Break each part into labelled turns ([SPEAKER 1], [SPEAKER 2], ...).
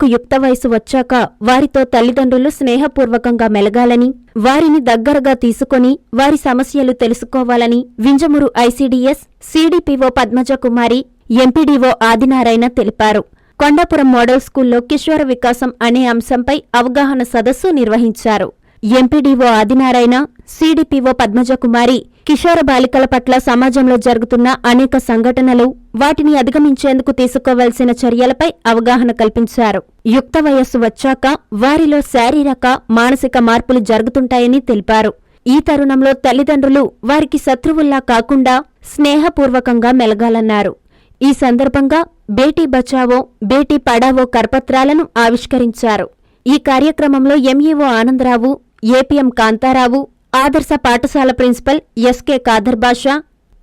[SPEAKER 1] పిల్లలకు యుక్త వయసు వచ్చాక వారితో తల్లిదండ్రులు స్నేహపూర్వకంగా మెలగాలని వారిని దగ్గరగా తీసుకొని వారి సమస్యలు తెలుసుకోవాలని Vinjamuru ICDS CDPO Padmajakumari MPDO Adinarayana తెలిపారు. కొండాపురం మోడల్ స్కూల్లో కిషోర వికాసం అనే అంశంపై అవగాహన సదస్సు నిర్వహించారు. ఎంపీడీఓ ఆదినారాయణ సీడీపీఓ పద్మజకుమారి కిషోర బాలికల పట్ల సమాజంలో జరుగుతున్న అనేక సంఘటనలు వాటిని అధిగమించేందుకు తీసుకోవాల్సిన చర్యలపై అవగాహన కల్పించారు. యుక్త వయస్సు వచ్చాక వారిలో శారీరక మానసిక మార్పులు జరుగుతుంటాయని తెలిపారు. ఈ తరుణంలో తల్లిదండ్రులు వారికి శత్రువుల్లా కాకుండా స్నేహపూర్వకంగా మెలగాలన్నారు. ఈ సందర్భంగా బేటీ బచావో బేటీ పడావో కరపత్రాలను ఆవిష్కరించారు. ఈ కార్యక్రమంలో ఎంఈఓ ఆనందరావు ఏపీఎం కాంతారావు ఆదర్శ పాఠశాల ప్రిన్సిపల్ ఎస్కే కాదర్ బాషా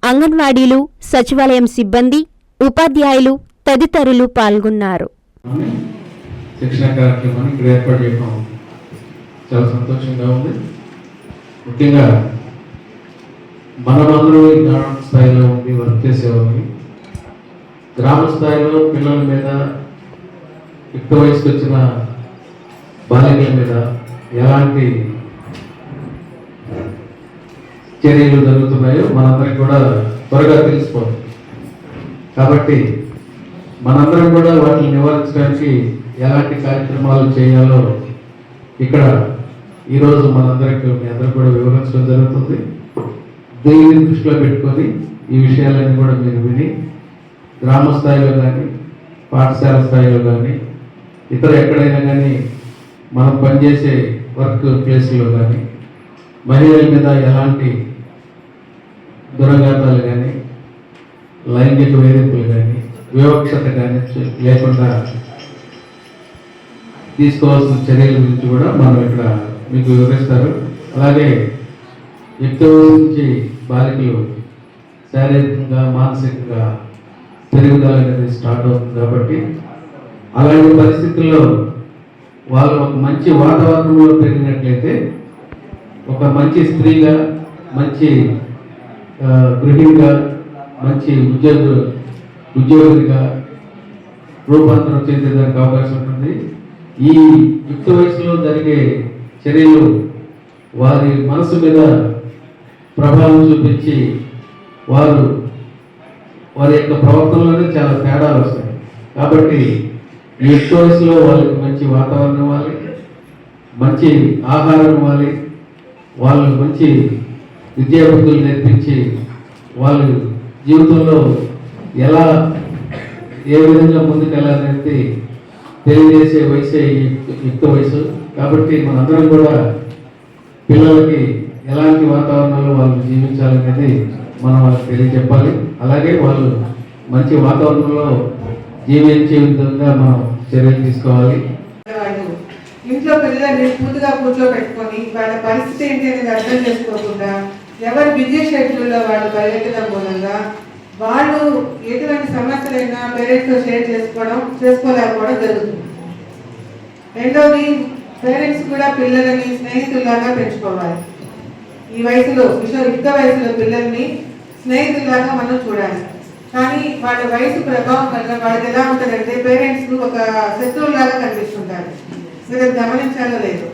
[SPEAKER 1] అంగన్వాడీలు సచివాలయం సిబ్బంది ఉపాధ్యాయులు తదితరులు పాల్గొన్నారు.
[SPEAKER 2] శిక్షణ కార్యక్రమాన్ని ఇక్కడ ఏర్పాటు చేయడం చాలా సంతోషంగా ఉంది. ముఖ్యంగా మనమందరూ గ్రామ స్థాయిలో ఉండి వర్క్ చేసేవాళ్ళని గ్రామ స్థాయిలో పిల్లల మీద యుక్త వయసుకు వచ్చిన బాలికల మీద ఎలాంటి చర్యలు జరుగుతున్నాయో మనందరికి కూడా త్వరగా తెలిసిపోతుంది కాబట్టి మనందరం కూడా వాటిని నివారించడానికి ఎలాంటి కార్యక్రమాలు చేయాలో ఇక్కడ ఈరోజు మనందరికి మీ అందరూ కూడా వివరించడం జరుగుతుంది. దీనిని దృష్టిలో పెట్టుకొని ఈ విషయాలన్నీ కూడా మీరు విని గ్రామ స్థాయిలో కానీ పాఠశాల స్థాయిలో కానీ ఇతర ఎక్కడైనా కానీ మనం పనిచేసే వర్క్ ప్లేస్లో కానీ మహిళల మీద ఎలాంటి దురఘాతాలు కానీ లైంగిక వేధింపులు కానీ వివక్షత కానీ లేకుండా తీసుకోవాల్సిన చర్యల గురించి కూడా మనం ఇక్కడ మీకు వివరిస్తారు. అలాగే ఎక్కువ నుంచి బాలికలు శారీరకంగా మానసికంగా పెరుగుదల అనేది స్టార్ట్ అవుతుంది కాబట్టి అలాంటి పరిస్థితుల్లో వాళ్ళు ఒక మంచి వాతావరణంలో పెరిగినట్లయితే ఒక మంచి స్త్రీగా మంచి గృహిణిగా మంచి ఉద్యోగ ఉద్యోగిగా రూపాంతరం దానికి అవకాశం ఉంటుంది. ఈ యుక్త వయసులో జరిగే చర్యలు వారి మనసు మీద ప్రభావం చూపించి వారు వారి యొక్క ప్రవర్తనలోనే చాలా తేడాలు వస్తాయి. కాబట్టి ఈ యుక్త వయసులో వాళ్ళకి మంచి వాతావరణం ఇవ్వాలి మంచి ఆహారం ఇవ్వాలి వాళ్ళకి మంచి విద్యాబుద్ధులు నేర్పించి వాళ్ళు జీవితంలో ఎలా ఏ విధంగా ముందుకెళ్ళాలనేది తెలియజేసే వయసే యుక్త వయసు. కాబట్టి మనందరం కూడా పిల్లలకి ఎలాంటి వాతావరణంలో వాళ్ళు జీవించాలనేది మనం వాళ్ళకి తెలియజెప్పాలి. అలాగే వాళ్ళు మంచి వాతావరణంలో జీవించే విధంగా మనం చర్యలు తీసుకోవాలి.
[SPEAKER 3] ఇంట్లో పిల్లల్ని పూర్తిగా కూర్చోబెట్టుకొని వాళ్ళ పరిస్థితి ఏంటి అనేది అర్థం చేసుకోకుండా ఎవరి బిజీ షెడ్యూల్లో వాళ్ళు పరిగెత్తడం మూలంగా వాళ్ళు ఎటువంటి సమస్యలైనా పేరెంట్స్తో షేర్ చేసుకోవడం చేసుకోలేకపోవడం జరుగుతుంది. రెండవది పేరెంట్స్ కూడా పిల్లలని స్నేహితుల్లాగా పెంచుకోవాలి. ఈ వయసులో కిషోర్ యుక్త వయసులో పిల్లల్ని స్నేహితుల్లాగా మనం చూడాలి. కానీ వాళ్ళ వయసు ప్రభావం వల్ల వాళ్ళకి ఎలా ఉంటుందంటే పేరెంట్స్ ఒక శత్రువులాగా కనిపిస్తుంటారు. మీరు గమనించాలో లేదు.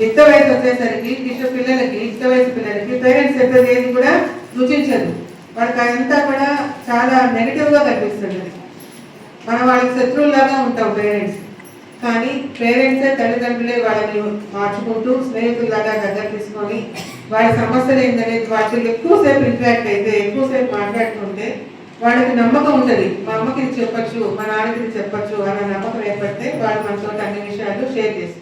[SPEAKER 3] యుక్త వయసు వచ్చేసరికి కిషోర్ పిల్లలకి యుక్త వయసు పిల్లలకి పేరెంట్స్ చెప్పేది ఏది కూడా రుచించదు వాళ్ళకి అదంతా కూడా చాలా నెగిటివ్గా కనిపిస్తుంది మనం వాళ్ళకి శత్రువులాగా ఉంటాం పేరెంట్స్ కానీ పేరెంట్సే తల్లిదండ్రులే వాళ్ళని మార్చుకుంటూ స్నేహితుల్లాగా దగ్గర తీసుకొని వాళ్ళ సమస్యలు ఏంటనేది వాటికి ఎక్కువసేపు ఇంటరాక్ట్ అయితే ఎక్కువసేపు మాట్లాడుతుంటే వాళ్ళకి నమ్మకం ఉంటుంది. మా అమ్మకి ఇది చెప్పొచ్చు మా నాన్నకి ఇది చెప్పొచ్చు అన్న నమ్మకం ఏర్పడితే వాళ్ళు మనతో అన్ని విషయాలు షేర్ చేస్తారు.